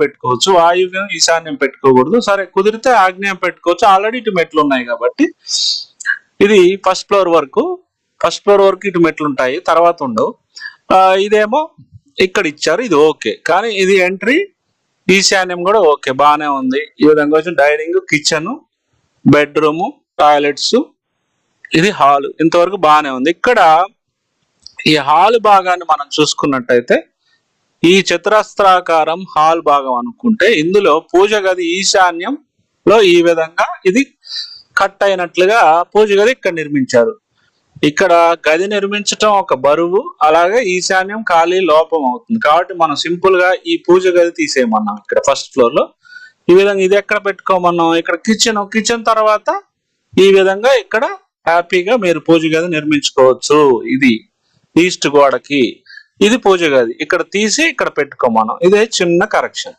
పెట్టుకోవచ్చు వాయువ్యం ఈశాన్యం పెట్టుకోకూడదు. సరే కుదిరితే ఆగ్నేయం పెట్టుకోవచ్చు. ఆల్రెడీ ఇటు మెట్లు ఉన్నాయి కాబట్టి. ఇది ఫస్ట్ ఫ్లోర్ వరకు. ఫస్ట్ ఫ్లోర్ వరకు ఇటు మెట్లు ఉంటాయి. తర్వాత ఉండవు. ఇదేమో ఇక్కడ ఇచ్చారు. ఇది ఓకే. కానీ ఇది ఎంట్రీ ఈశాన్యం కూడా ఓకే. బాగానే ఉంది. ఈ విధంగా వచ్చి డైనింగ్ కిచెన్ బెడ్రూమ్ టాయిలెట్స్ ఇది హాల్. ఇంతవరకు బాగానే ఉంది. ఇక్కడ ఈ హాల్ భాగాన్ని మనం చూసుకున్నట్టయితే ఈ చతురస్త్రాకారం హాల్ భాగం అనుకుంటే ఇందులో పూజ గది ఈశాన్యం లో ఈ విధంగా ఇది కట్ అయినట్లుగా పూజ గది ఇక్కడ నిర్మించారు. ఇక్కడ గది నిర్మించటం ఒక బరువు అలాగే ఈశాన్యం ఖాళీ లోపం అవుతుంది. కాబట్టి మనం సింపుల్గా ఈ పూజ గది తీసేయమన్నాం ఇక్కడ ఫస్ట్ ఫ్లోర్లో. ఈ విధంగా ఇది ఎక్కడ పెట్టుకోమన్నాం? ఇక్కడ కిచెన్ కిచెన్ తర్వాత ఈ విధంగా ఇక్కడ హ్యాపీగా మీరు పూజ గది నిర్మించుకోవచ్చు. ఇది ఈస్ట్ గోడకి. ఇది పూజ గది ఇక్కడ తీసి ఇక్కడ పెట్టుకోమన్నాం ఇదే చిన్న కరెక్షన్